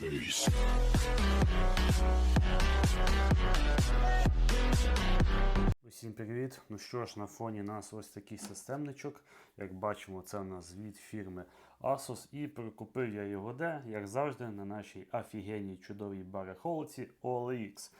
face. Усім привіт! Ну що ж, на фоні нас ось такий системничок. Як бачимо, це у нас від фірми Asus. І прикупив я його де, як завжди, на нашій офігенній чудовій барахолці OLX.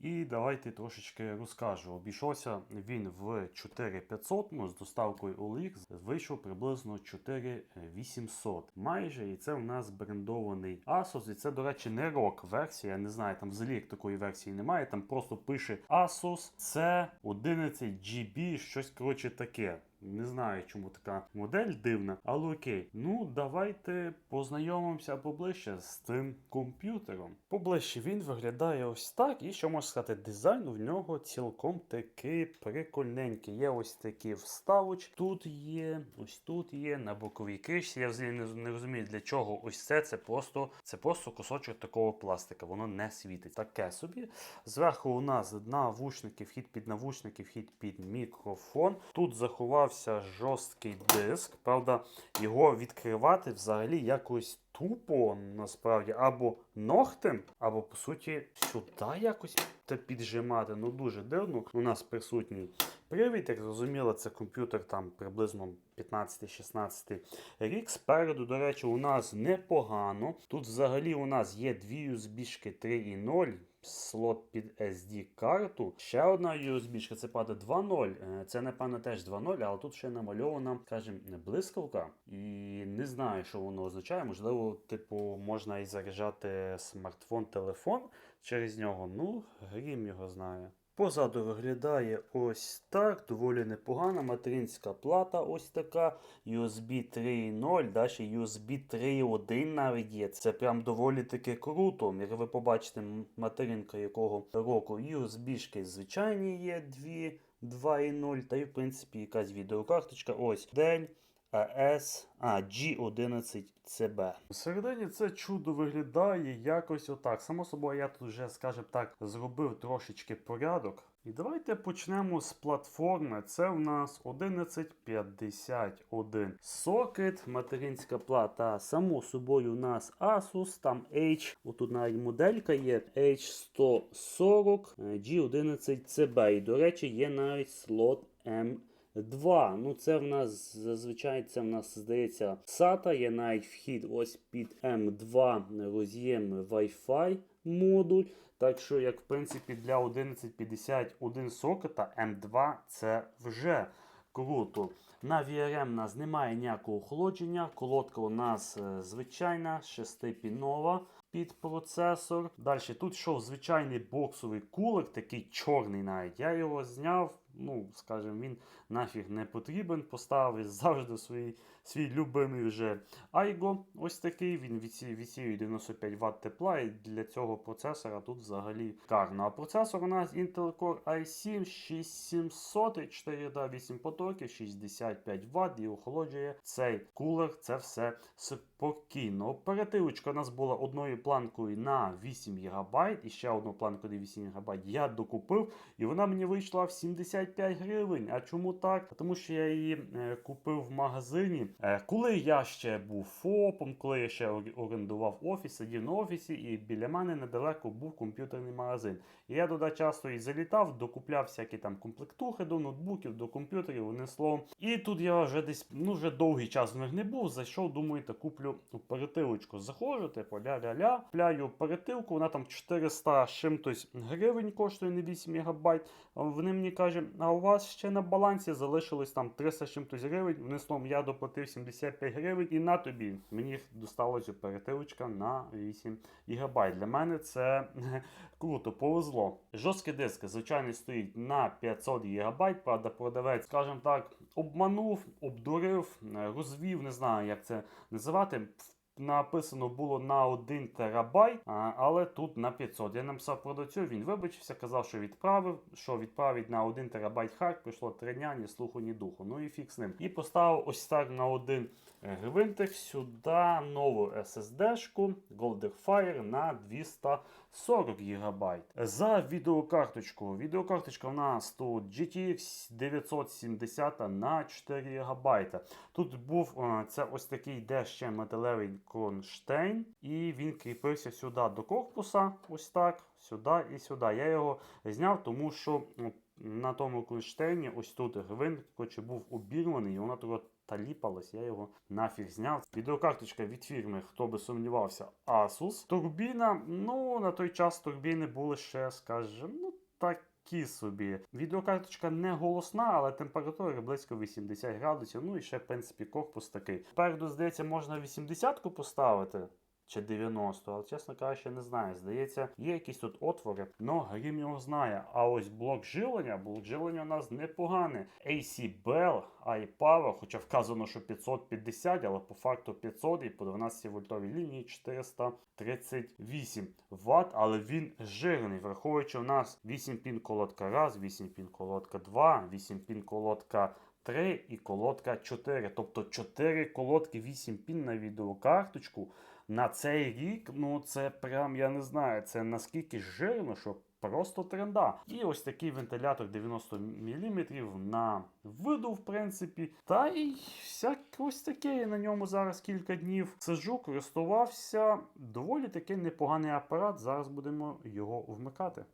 І давайте трошечки розкажу. Обійшовся він в 4500, ну з доставкою OLX вийшов приблизно 4800. Майже, і це у нас брендований Asus. І це, до речі, не рок версія. Я не знаю, там взагалі такої версії немає. Там просто пише Asus c 11 GB, щось коротше таке. Не знаю, чому така модель дивна, але окей. Ну, давайте познайомимося поближче з цим комп'ютером. Поближче він виглядає ось так, і що можна сказати, дизайн в нього цілком такий прикольненький. Є ось такі вставочки. Тут є, ось тут є, на боковій кришці. Я взагалі не, не розумію, для чого ось це. Це просто, це просто кусочок такого пластика, воно не світить. Таке собі. Зверху у нас навушники, вхід під навушники, вхід під мікрофон. Тут заховався жорсткий диск. Правда, його відкривати взагалі якось тупо насправді або ногтем, або по суті сюди якось те піджимати. Ну дуже дивно. У нас присутній привід. Як зрозуміло, це комп'ютер там приблизно 15-16 рік. Спереду, до речі, у нас непогано. Тут взагалі у нас є дві USB 3.0. Слот під SD-карту. Ще одна USB, це правда 2.0. Е, Це, напевно, теж 2.0, але тут ще намальована, скажімо, блискавка. І не знаю, що воно означає. Можливо, типу, можна і заряджати смартфон, телефон через нього. Ну, грім його знає. Позаду виглядає ось так, доволі непогана материнська плата, ось така. USB 3.0, далі USB 3.1 навіть є. Це прям доволі таки круто. Як ви побачите, материнка якого року USB-шки звичайні є 2, 2.0, та й в принципі якась відеокарточка. Ось Dell AS, а, G11CB. Всередині це чудо виглядає якось отак. Само собою, я тут вже, скажімо так, зробив трошечки порядок. І давайте почнемо з платформи. Це в нас 1151 сокет, материнська плата. Само собою у нас Asus, там H, отут навіть моделька є H140 е, G11CB. І, до речі, є навіть слот M. 2. Ну, це в нас зазвичай це в нас здається SATA, є навіть вхід ось під M2 роз'єм Wi-Fi модуль. Так що, як в принципі, для 1151 сокета M2 це вже круто. На VRM у нас немає ніякого охолодження. Колодка у нас е, звичайна, 6-пінова під процесор. Далі тут йшов звичайний боксовий кулер, такий чорний навіть. Я його зняв. Ну, скажімо, він нафіг не потрібен. Поставив завжди свій, свій любимий вже Aigo. Ось такий. Він відсі- відсіює 95 Вт тепла. І для цього процесора тут взагалі карно. А процесор у нас Intel Core i7 6700, 4 да, 8 потоків, 65 Вт і охолоджує цей кулер. Це все спокійно. Оперативочка у нас була одною планкою на 8 ГБ і ще одну планку на 8 ГБ я докупив, і вона мені вийшла в 75 гривень. А чому так? Тому що я її е, купив в магазині. Е, коли я ще був ФОПом, коли я ще орендував офіс, сидів на офісі, і біля мене недалеко був комп'ютерний магазин. І я туди часто і залітав, докупляв всякі там комплектухи до ноутбуків, до комп'ютерів, одним. І тут я вже десь ну вже довгий час в них не був. Зайшов, думаю, та куплю оперативочку. Заходжу, типу, ля-ля-ля, купляю оперативку, вона там 400 з чимось гривень коштує на 8 МБ. Вони мені кажуть, а у вас ще на балансі залишилось там 300 з чимось гривень. Вони словом, я доплатив 75 гривень і на тобі. Мені досталась оперативочка на 8 ГБ. Для мене це круто, повезло. Жорсткий диск, звичайно, стоїть на 500 ГБ. Правда, продавець, скажімо так, обманув, обдурив, е, розвів, не знаю, як це називати. Написано було на 1 терабайт, але тут на 500. Я написав продавцю, він вибачився, казав, що відправив, що відправить на 1 терабайт хард, пройшло 3 дня, ні слуху, ні духу. Ну і фік з ним. І поставив ось так на 1 е, гвинтик, сюди нову SSD-шку Goldenfire на 240 ГБ. За відеокарточку. Відеокарточка у нас тут GTX 970 на 4 ГБ. Тут був е, це ось такий де ще металевий кронштейн, і він кріпився сюди до корпуса, ось так, сюди і сюди. Я його зняв, тому що на тому кронштейні ось тут гвинт, коротше, був обірваний, і воно тут таліпалось, я його нафіг зняв. Відеокарточка від фірми, хто би сумнівався, Asus. Турбіна, ну на той час турбіни були ще, скажімо, ну такі собі. Відеокарточка не голосна, але температура близько 80 градусів. Ну і ще, в принципі, корпус такий. Спереду, здається, можна 80-ку поставити. Чи 90, але чесно кажучи, не знаю. Здається, є якісь тут отвори, но грім його знає. А ось блок живлення, блок живлення у нас непоганий. AC Bell, iPower, хоча вказано, що 550, але по факту 500 і по 12 вольтовій лінії 438 Вт, але він жирний, враховуючи у нас 8 пін колодка 1, 8 пін колодка 2, 8 пін колодка 3 і колодка 4. Тобто 4 колодки 8 пін на відеокарточку на цей рік, ну це прям я не знаю, це наскільки жирно, що просто тренда. І ось такий вентилятор 90 мм на виду, в принципі. Та й всяк ось таке. Я на ньому зараз кілька днів сижу, користувався. Доволі таки непоганий апарат. Зараз будемо його вмикати.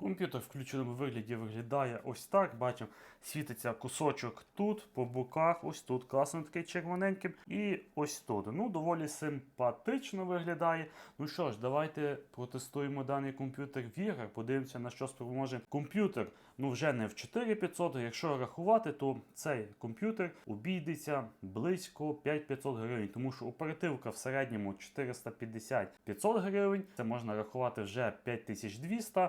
Комп'ютер в включеному вигляді виглядає ось так. Бачимо, світиться кусочок тут, по боках, ось тут класно такий червоненьким. І ось тут. Ну, доволі симпатично виглядає. Ну що ж, давайте протестуємо даний комп'ютер в іграх, подивимося, на що спроможе комп'ютер. Ну, вже не в 4500, якщо рахувати, то цей комп'ютер обійдеться близько 5500 гривень, тому що оперативка в середньому 450-500 гривень. Це можна рахувати вже 5200.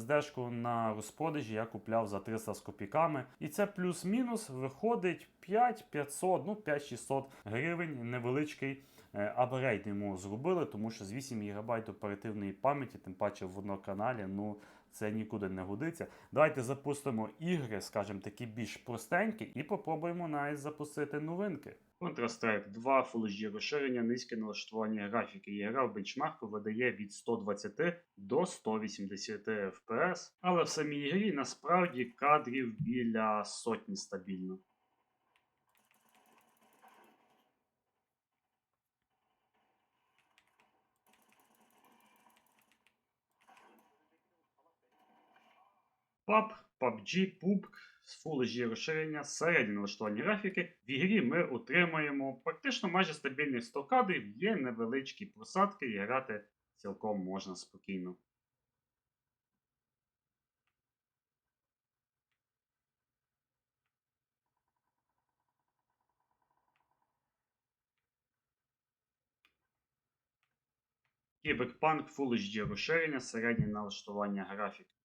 SSD-шку на розпродажі я купляв за 300 з копійками. І це плюс-мінус виходить 5500, ну 5600 гривень невеличкий. е, Апгрейд йому зробили, тому що з 8 ГБ оперативної пам'яті, тим паче в одноканалі, ну це нікуди не годиться. Давайте запустимо ігри, скажімо, такі більш простенькі, і попробуємо навіть запустити новинки. Counter-Strike 2 Full HD розширення, низьке налаштування графіки. І гра в бенчмарку видає від 120 до 180 FPS, але в самій грі насправді кадрів біля сотні стабільно. PUBG, PUBG, PUBG з HD розширення, середнє налаштування графіки. В ігрі ми отримаємо практично майже стабільних 100 кадрів, є невеличкі просадки і грати цілком можна спокійно. Cyberpunk Full HD розширення, середнє налаштування графіки.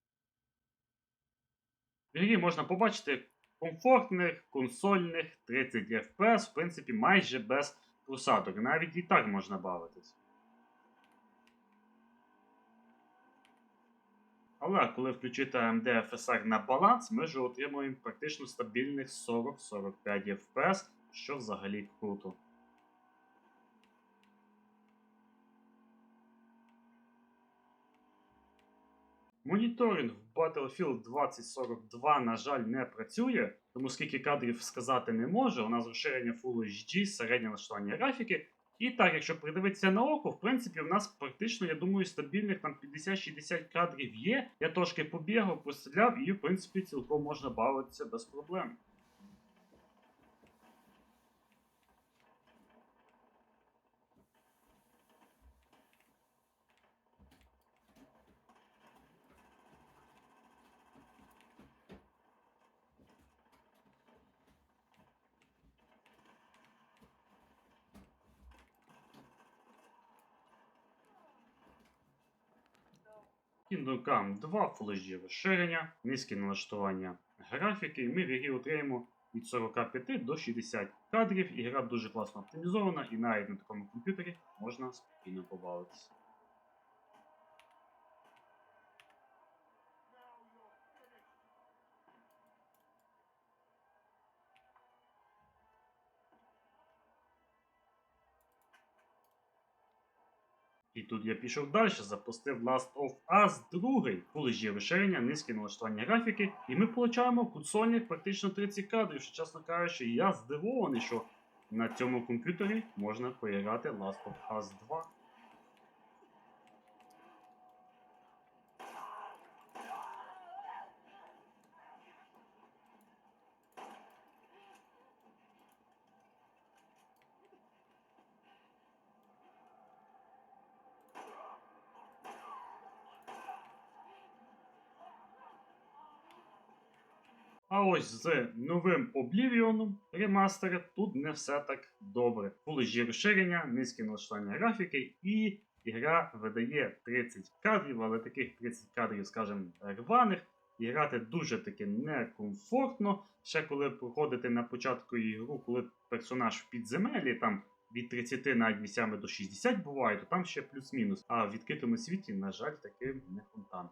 В грі можна побачити комфортних, консольних 30 FPS, в принципі, майже без просадок. Навіть і так можна бавитись. Але коли включити AMD FSR на баланс, ми вже отримуємо практично стабільних 40-45 FPS, що взагалі круто. Моніторинг Battlefield 2042, на жаль, не працює, тому скільки кадрів сказати не може. У нас розширення Full HD, середнє налаштування графіки. І так, якщо придивитися на око, в принципі, в нас практично, я думаю, стабільних там 50-60 кадрів є. Я трошки побігав, постріляв, і в принципі цілком можна бавитися без проблем. 2 Full HD розширення, низьке налаштування графіки, ми в ігрі отримаємо від 45 до 60 кадрів, Ігра дуже класно оптимізована, і навіть на такому комп'ютері можна спокійно побавитися. І тут я пішов далі, запустив Last of Us 2, є розширення, низьке налаштування графіки, і ми получаємо в Куцоні практично 30 кадрів. Що, чесно кажучи, я здивований, що на цьому комп'ютері можна поіграти Last of Us 2. А ось з новим Oblivion ремастером тут не все так добре. Full розширення, низьке налаштування графіки, і гра видає 30 кадрів, але таких 30 кадрів, скажімо, рваних. І грати дуже таки некомфортно. Ще коли проходите на початку ігру, коли персонаж в підземелі, там від 30 навіть місцями до 60 буває, то там ще плюс-мінус. А в відкритому світі, на жаль, таки не фонтан.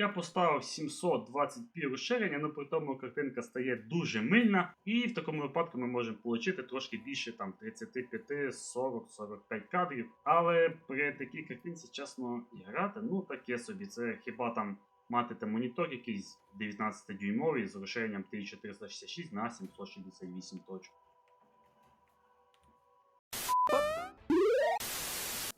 Я поставив 720p розширення, але при тому картинка стає дуже мильна, і в такому випадку ми можемо отримати трошки більше там 35, 40, 45 кадрів. Але при такій картинці, чесно, і грати, ну таке собі. Це хіба там мати там монітор якийсь 19-дюймовий з розширенням 1466 на 768 точок.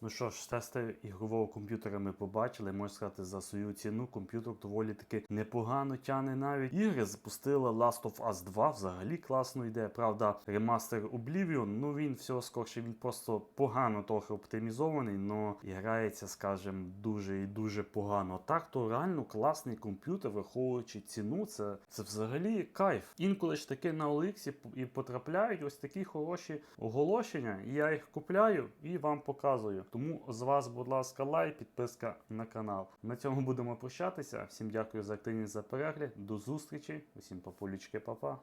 Ну що ж, тести ігрового комп'ютера ми побачили. Можна сказати, за свою ціну комп'ютер доволі таки непогано тяне навіть. Ігри запустила Last of Us 2, взагалі класно йде. Правда, ремастер Oblivion, ну він всього скорше, він просто погано трохи оптимізований, но і грається, скажімо, дуже і дуже погано. Так, то реально класний комп'ютер, враховуючи ціну, це, це взагалі кайф. Інколи ж таки на OLX і потрапляють ось такі хороші оголошення, я їх купляю і вам показую. Тому з вас, будь ласка, лайк, підписка на канал. На цьому будемо прощатися. Всім дякую за активність за перегляд. До зустрічі. Усім папулічки, папа.